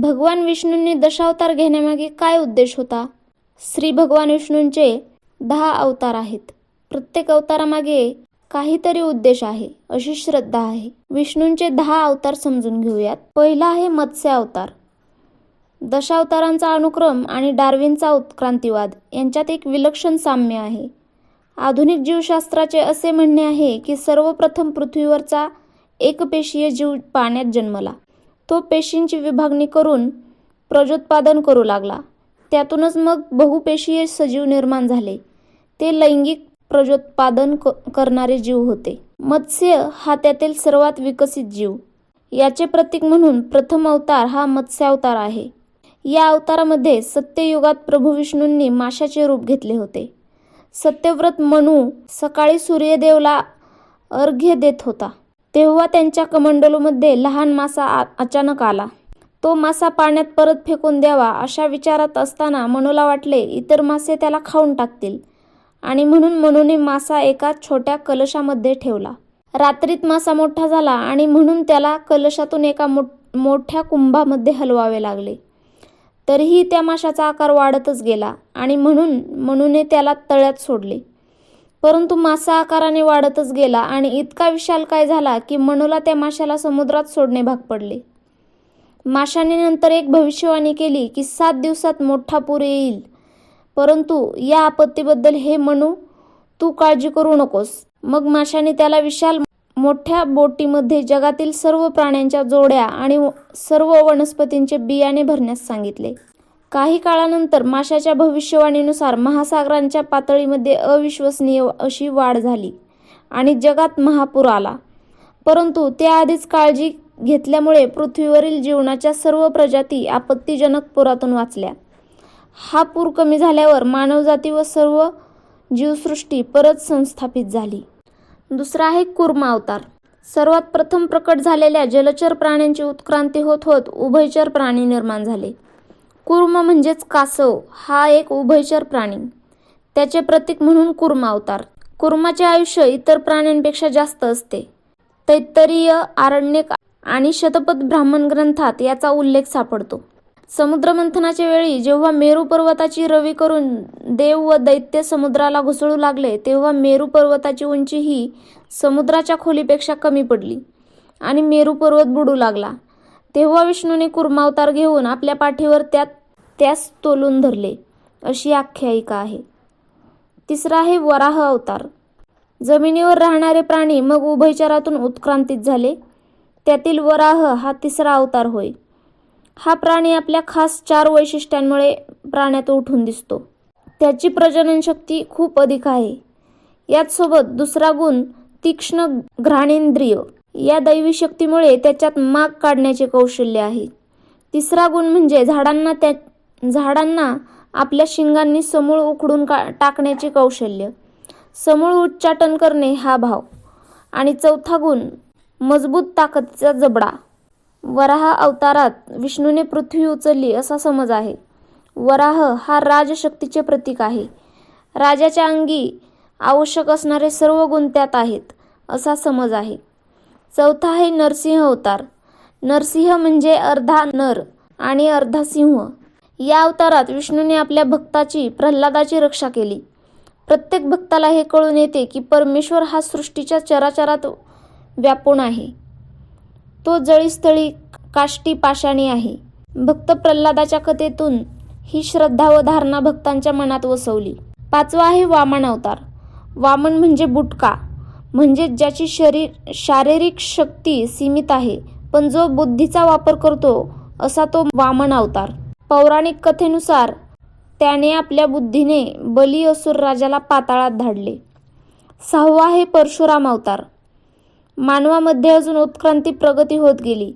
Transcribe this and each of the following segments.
भगवान विष्णूंनी दशावतार घेण्यामागे काय उद्देश होता? श्री भगवान विष्णूंचे दहा अवतार आहेत. प्रत्येक अवतारामागे काहीतरी उद्देश आहे अशी श्रद्धा आहे. विष्णूंचे दहा अवतार समजून घेऊयात. पहिला आहे मत्स्य अवतार. दशावतारांचा अनुक्रम आणि डार्विनचा उत्क्रांतिवाद यांच्यात एक विलक्षण साम्य आहे. आधुनिक जीवशास्त्राचे असे म्हणणे आहे की सर्वप्रथम पृथ्वीवरचा एकपेशीय जीव पाण्यात जन्मला. तो पेशींची विभागणी करून प्रजोत्पादन करू लागला. त्यातूनच मग बहुपेशीय सजीव निर्माण झाले. ते लैंगिक प्रजोत्पादन क करणारे जीव होते. मत्स्य हा त्यातील सर्वात विकसित जीव. याचे प्रतीक म्हणून प्रथम अवतार हा मत्स्यावतार आहे. या अवतारामध्ये सत्ययुगात प्रभू विष्णूंनी माशाचे रूप घेतले होते. सत्यव्रत मनू सकाळी सूर्यदेवला अर्घ्य देत होता. तेव्हा त्यांच्या कमंडलूमध्ये लहान मासा आ अचानक आला. तो मासा पाण्यात परत फेकून द्यावा अशा विचारात असताना मनूला वाटले इतर मासे त्याला खाऊन टाकतील. आणि म्हणून मनूने मासा एका छोट्या कलशामध्ये ठेवला. रात्रीत मासा मोठा झाला आणि म्हणून त्याला कलशातून एका मो मोठ्या कुंभामध्ये हलवावे लागले. तरीही त्या माशाचा आकार वाढतच गेला आणि म्हणून मनूने त्याला तळ्यात सोडले. परंतु मासा आकाराने वाढतच गेला आणि इतका विशाल काय झाला की मनूला त्या माशाला समुद्रात सोडणे भाग पडले. माशाने नंतर एक भविष्यवाणी केली की सात दिवसात मोठा पूर येईल. परंतु या आपत्तीबद्दल हे मनू तू काळजी करू नकोस. मग माशाने त्याला विशाल मोठ्या बोटीमध्ये जगातील सर्व प्राण्यांच्या जोड्या आणि सर्व वनस्पतींचे बियाणे भरण्यास सांगितले. काही काळानंतर माशाच्या भविष्यवाणीनुसार महासागरांच्या पातळीमध्ये अविश्वसनीय अशी वाढ झाली आणि जगात महापूर आला. परंतु त्याआधीच काळजी घेतल्यामुळे पृथ्वीवरील जीवनाच्या सर्व प्रजाती आपत्तीजनक पुरातून वाचल्या. हा पूर कमी झाल्यावर मानवजाती व सर्व जीवसृष्टी परत संस्थापित झाली. दुसरा आहे कुर्मा अवतार. सर्वात प्रथम प्रकट झालेल्या जलचर प्राण्यांची उत्क्रांती होत होत उभयचर प्राणी निर्माण झाले. कुर्म म्हणजेच कासव हा एक उभयचर प्राणी. त्याचे प्रतीक म्हणून कुर्म अवतार. कुर्माचे आयुष्य इतर प्राण्यांपेक्षा जास्त असते. तैत्तरीय आरण्यक आणि शतपथ ब्राह्मण ग्रंथात याचा उल्लेख सापडतो. समुद्रमंथनाच्या वेळी जेव्हा मेरू पर्वताची रवी करून देव व दैत्य समुद्राला घुसळू लागले तेव्हा मेरू पर्वताची उंची ही समुद्राच्या खोलीपेक्षा कमी पडली आणि मेरू पर्वत बुडू लागला. तेव्हा विष्णूने कुर्मावतार घेऊन आपल्या पाठीवर त्यात त्यास तोलून धरले. अशी आख्यायिका आहे. तिसरा आहे वराह अवतार. जमिनीवर राहणारे प्राणी मग उभयचरातून उत्क्रांतीत झाले. त्यातील वराह हा तिसरा अवतार होय. हा प्राणी आपल्या खास चार वैशिष्ट्यांमुळे प्राण्यात उठून दिसतो. त्याची प्रजनन शक्ती खूप अधिक आहे. याचसोबत दुसरा गुण तीक्ष्ण घ्राणेंद्रिय. या दैवी शक्तीमुळे त्याच्यात माग काढण्याचे कौशल्य आहे. तिसरा गुण म्हणजे झाडांना त्या झाडांना आपल्या शिंगांनी समूळ उखडून का टाकण्याचे कौशल्य. समूळ उच्चाटन करणे हा भाव. आणि चौथा गुण मजबूत ताकदीचा जबडा. वराह अवतारात विष्णूने पृथ्वी उचलली असा समज आहे. वराह हा राजशक्तीचे प्रतीक आहे. राजाच्या अंगी आवश्यक असणारे सर्व गुण त्यात आहेत असा समज आहे. चौथा आहे नरसिंह अवतार. नरसिंह म्हणजे अर्धा नर आणि अर्धा सिंह. या अवतारात विष्णूने आपल्या भक्ताची प्रल्हादाची रक्षा केली. प्रत्येक भक्ताला हे कळून येते की परमेश्वर हा सृष्टीच्या चराचरात व्यापून आहे. तो जळीस्थळी काष्टी पाषाणी आहे. भक्त प्रल्हादाच्या कथेतून ही श्रद्धा व धारणा भक्तांच्या मनात वसवली. पाचवा आहे वामन अवतार. वामन म्हणजे बुटका म्हणजे ज्याची शरीर शारीरिक शक्ती सीमित आहे पण जो बुद्धीचा वापर करतो असा तो वामन अवतार. पौराणिक कथेनुसार त्याने आपल्या बुद्धीने बली असुर राजाला पाताळात धाडले. सहावा हे परशुराम अवतार. मानवामध्ये अजून उत्क्रांती प्रगती होत गेली.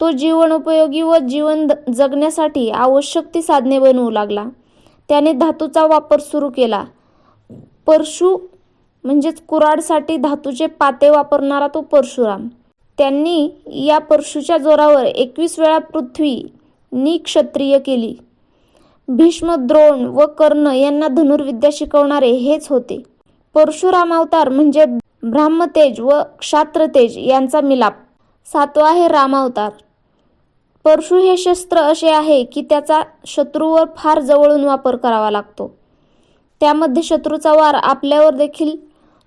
तो जीवनोपयोगी व जीवन जगण्यासाठी आवश्यक ती साधने बनवू लागला. त्याने धातूचा वापर सुरू केला. परशु म्हणजेच कुराडसाठी धातूचे पाते वापरणारा तो परशुराम. त्यांनी या परशुच्या जोरावर एकवीस वेळा पृथ्वी निक्षत्रिय केली. भीष्म द्रोण व कर्ण यांना धनुर्विद्या शिकवणारे हेच होते. परशुराम अवतार म्हणजे ब्राह्मतेज व क्षात्रतेज यांचा मिलाप. सातवा आहे रामावतार परशु हे शस्त्र असे आहे की त्याचा शत्रूवर फार जवळून वापर करावा लागतो. त्यामध्ये शत्रूचा वार आपल्यावर देखील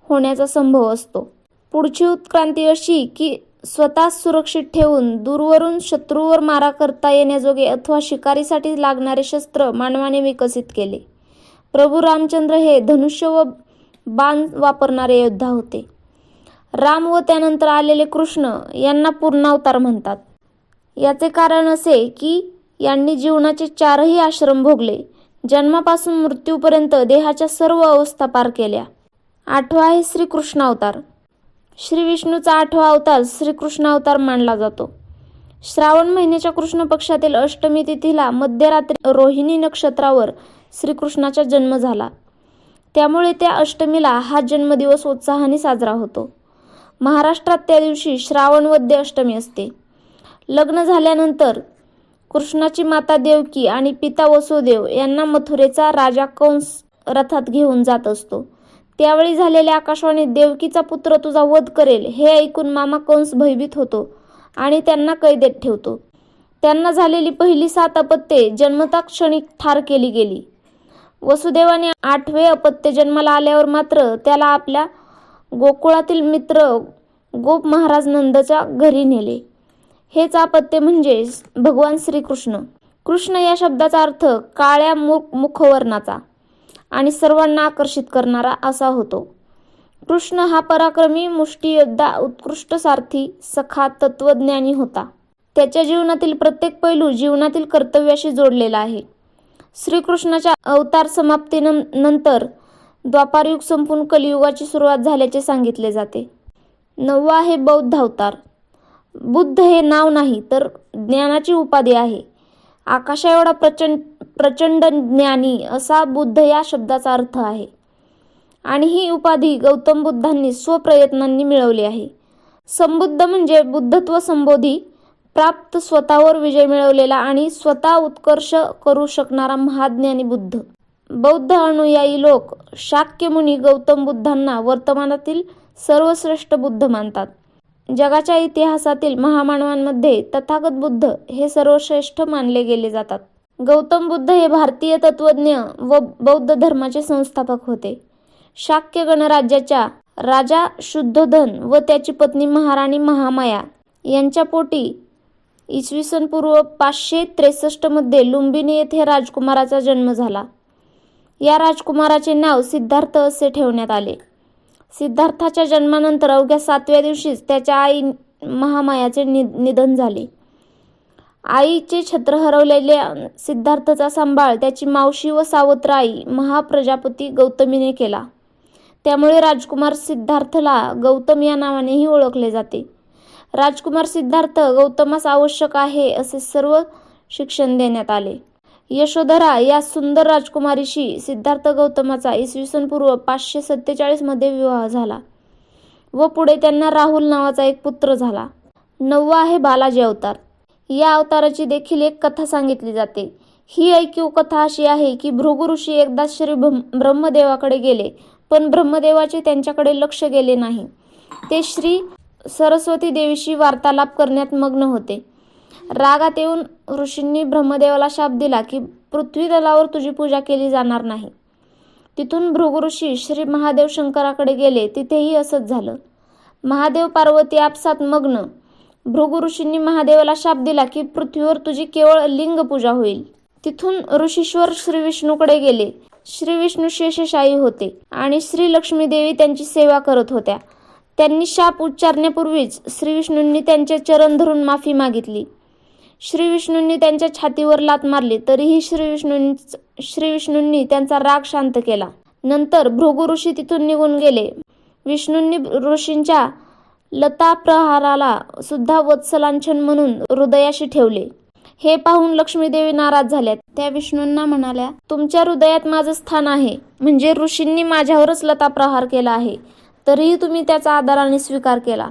होण्याचा संभव असतो. पुढची उत्क्रांती अशी की स्वतः सुरक्षित ठेवून दूरवरून शत्रूवर मारा करता येण्याजोगे अथवा शिकारीसाठी लागणारे शस्त्र मानवाने विकसित केले. प्रभू रामचंद्र हे धनुष्य व बाण वापरणारे योद्धा होते. राम व त्यानंतर आलेले कृष्ण यांना पूर्णावतार म्हणतात. याचे कारण असे की यांनी जीवनाचे चारही आश्रम भोगले. जन्मापासून मृत्यूपर्यंत देहाच्या सर्व अवस्था पार केल्या. आठवा आहे श्रीकृष्णावतार. श्री विष्णूचा आठवा अवतार श्रीकृष्ण अवतार मानला जातो. श्रावण महिन्याच्या कृष्ण पक्षातील अष्टमी तिथीला मध्यरात्री रोहिणी नक्षत्रावर श्रीकृष्णाचा जन्म झाला. त्यामुळे त्या अष्टमीला हा जन्मदिवस उत्साहाने साजरा होतो. महाराष्ट्रात त्या दिवशी श्रावण वद्य अष्टमी असते. लग्न झाल्यानंतर कृष्णाची माता देवकी आणि पिता वसुदेव यांना मथुरेचा राजा कंस रथात घेऊन जात असतो. त्यावेळी झालेल्या आकाशवाणीत देवकीचा पुत्र तुझा वध करेल हे ऐकून मामा कंस भयभीत होतो आणि त्यांना कैदेत ठेवतो. त्यांना झालेली पहिली सात अपत्ये जन्मता क्षणी ठार केली गेली. वसुदेवाने आठवे अपत्य जन्माला आल्यावर मात्र त्याला आपल्या गोकुळातील मित्र गोप महाराज नंदच्या घरी नेले. हेच अपत्य म्हणजे भगवान श्रीकृष्ण. कृष्ण या शब्दाचा अर्थ काळ्या मुख मुखवर्णाचा. आणि सर्वांना आकर्षित करणारा असा होतो. कृष्ण हा पराक्रमी मुष्टियोद्धा उत्कृष्ट सारथी सखा तत्वज्ञानी होता. त्याच्या जीवनातील प्रत्येक पैलू जीवनातील कर्तव्याशी जोडलेला आहे. श्रीकृष्णाच्या अवतार समाप्तीनंतर द्वापारयुग संपून कलियुगाची सुरुवात झाल्याचे सांगितले जाते. नववा आहे बौद्ध अवतार. बुद्ध हे नाव नाही तर ज्ञानाची उपाधी आहे. आकाशा एवढा प्रचंड प्रचंड ज्ञानी असा बुद्ध या शब्दाचा अर्थ आहे. आणि ही उपाधी गौतम बुद्धांनी स्वप्रयत्नांनी मिळवली आहे. संबुद्ध म्हणजे बुद्धत्व संबोधी प्राप्त स्वतःवर विजय मिळवलेला आणि स्वतः उत्कर्ष करू शकणारा महाज्ञानी बुद्ध. बौद्ध अनुयायी लोक शाक्यमुनी गौतम बुद्धांना वर्तमानातील सर्वश्रेष्ठ बुद्ध मानतात. जगाच्या इतिहासातील महामानवांमध्ये तथागत बुद्ध हे सर्वश्रेष्ठ मानले गेले जातात. गौतम बुद्ध हे भारतीय तत्वज्ञ व बौद्ध धर्माचे संस्थापक होते. शाक्य गणराज्याच्या राजा शुद्धोधन व त्याची पत्नी महाराणी महामाया यांच्या पोटी इसवी सन पूर्व पाचशे त्रेसष्टमध्ये लुंबिनी येथे राजकुमाराचा जन्म झाला. या राजकुमाराचे नाव सिद्धार्थ असे ठेवण्यात आले. सिद्धार्थाच्या जन्मानंतर अवघ्या सातव्या दिवशीच त्याच्या आई महामायाचे नि निधन झाले. आईचे छत्र हरवलेले सिद्धार्थचा सांभाळ त्याची मावशी व सावत्र आई महाप्रजापती गौतमीने केला. त्यामुळे राजकुमार सिद्धार्थला गौतम या नावानेही ओळखले जाते. राजकुमार सिद्धार्थ गौतमास आवश्यक आहे असे सर्व शिक्षण देण्यात आले. यशोधरा या सुंदर राजकुमारीशी सिद्धार्थ गौतमाचा इसवी सन पूर्व पाचशे सत्तेचाळीसमध्ये विवाह झाला व पुढे त्यांना राहुल नावाचा एक पुत्र झाला. नववा आहे बालाजी अवतार. या अवताराची देखील एक कथा सांगितली जाते. ही ऐकीव कथा अशी आहे की भृगु ऋषी एकदा श्री ब्रह्मदेवाकडे गेले पण ब्रह्मदेवाचे त्यांच्याकडे लक्ष गेले नाही. ते श्री सरस्वती देवीशी वार्तालाप करण्यात मग्न होते. रागात येऊन ऋषींनी ब्रह्मदेवाला शाप दिला की पृथ्वीतलावर तुझी पूजा केली जाणार नाही. तिथून भृगु ऋषी श्री महादेव शंकराकडे गेले. तिथेही असंच झालं. महादेव पार्वती आपसात मग्न. भृगऋषींनी महादेवाला शाप दिला की पृथ्वीवर तुझी केवळ लिंग पूजा होईल. तिथून ऋषीश्वर श्री विष्णूकडे गेले. श्री विष्णू शेषशाही होते आणि श्री लक्ष्मी देवी त्यांची सेवा करत होत्या. त्यांनी शाप उच्चारण्यापूर्वीच श्री विष्णूंनी त्यांचे चरण धरून माफी मागितली. श्रीविष्णूंनी त्यांच्या छातीवर लात मारली तरीही श्रीविष्णूं श्रीविष्णूंनी त्यांचा राग शांत केला. नंतर भृगु ऋषी तिथून निघून गेले. विष्णूंनी ऋषींच्या लता प्रहाराला सुद्धा वत्सलांछन म्हणून हृदयाशी ठेवले. हे पाहून लक्ष्मीदेवी नाराज झाल्या. त्या विष्णूंना म्हणाल्या तुमच्या हृदयात माझं स्थान आहे. म्हणजे ऋषींनी माझ्यावरच लता प्रहार केला आहे. तरीही तुम्ही त्याचा आदराने स्वीकार केला.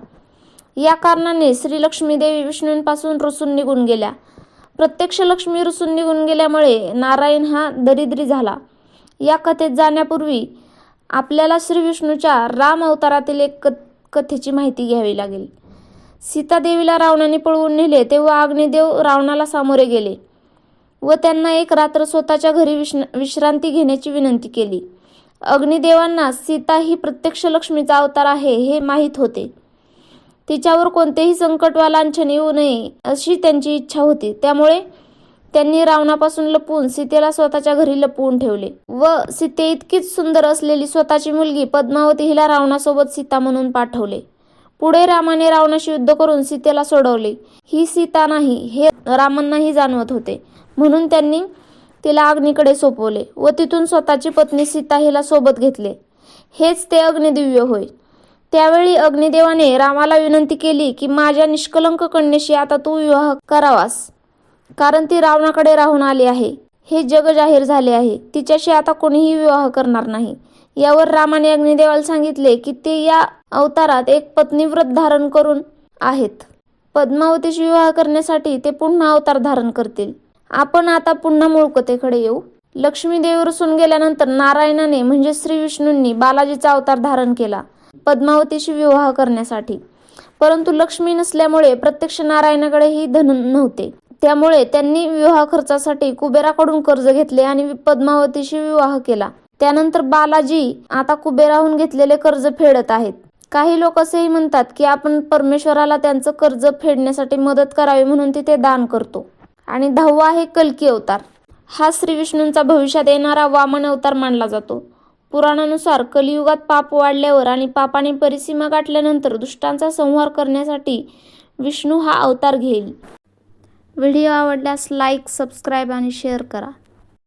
या कारणाने श्री लक्ष्मीदेवी विष्णूंपासून रुसून निघून गेल्या. प्रत्यक्ष लक्ष्मी रुसून निघून गेल्यामुळे नारायण हा दरिद्री झाला. या कथेत जाण्यापूर्वी आपल्याला श्री विष्णूच्या राम अवतारातील एक कथेची माहिती घ्यावी लागेल. सीतादेवीला रावणाने पळवून नेले तेव्हा अग्निदेव रावणाला सामोरे गेले व त्यांना एक रात्र स्वतःच्या घरी विश्न विश्रांती घेण्याची विनंती केली. अग्निदेवांना सीता ही प्रत्यक्ष लक्ष्मीचा अवतार आहे हे माहीत होते. तिच्यावर कोणतेही संकट वा लांछन येऊ नये अशी त्यांची इच्छा होती. त्यामुळे त्यांनी रावणापासून लपवून सीतेला स्वतःच्या घरी लपवून ठेवले व सीते इतकीच सुंदर असलेली स्वतःची मुलगी पद्मावती हिला रावणासोबत सीता म्हणून पाठवले. पुढे रामाने रावणाशी युद्ध करून सीतेला सोडवले. ही सीता नाही हे रामांनाही जाणवत होते. म्हणून त्यांनी तिला अग्नीकडे सोपवले व तिथून स्वतःची पत्नी सीता हिला सोबत घेतले. हेच ते अग्निदिव्य होय. त्यावेळी अग्निदेवाने रामाला विनंती केली की माझ्या निष्कलंक कन्येशी आता तू विवाह करावास कारण ती रावणाकडे राहून आली आहे. हे जग जाहीर झाले आहे. तिच्याशी आता कोणीही विवाह करणार नाही. यावर रामाने अग्निदेवाला सांगितले की ते या अवतारात एक पत्नीव्रत धारण करून आहेत. पद्मावतीशी विवाह करण्यासाठी ते पुन्हा अवतार धारण करतील. आपण आता पुन्हा मूळकथेकडे येऊ. लक्ष्मी देवी गेल्यानंतर नारायणाने म्हणजे श्री विष्णूंनी बालाजीचा अवतार धारण केला. पद्मावतीशी विवाह करण्यासाठी. परंतु लक्ष्मी नसल्यामुळे प्रत्यक्ष नारायणाकडेही धन नव्हते. त्यामुळे त्यांनी विवाह खर्चासाठी कुबेराकडून कर्ज घेतले आणि पद्मावतीशी विवाह केला. त्यानंतर बालाजी आता कुबेराहून घेतलेले कर्ज फेडत आहेत. काही लोक असेही म्हणतात की आपण परमेश्वराला त्यांचं कर्ज फेडण्यासाठी मदत करावी म्हणून तिथे दान करतो. आणि दहावा आहे कल्की अवतार. हा श्री विष्णूंचा भविष्यात येणारा वामन अवतार मानला जातो. पुराणानुसार कलियुगात पाप वाढल्यावर आणि पापाने परिसीमा गाठल्यानंतर दुष्टांचा संहार करण्यासाठी विष्णू हा अवतार घेईल. व्हिडिओ आवडल्यास लाईक सबस्क्राईब आणि शेअर करा.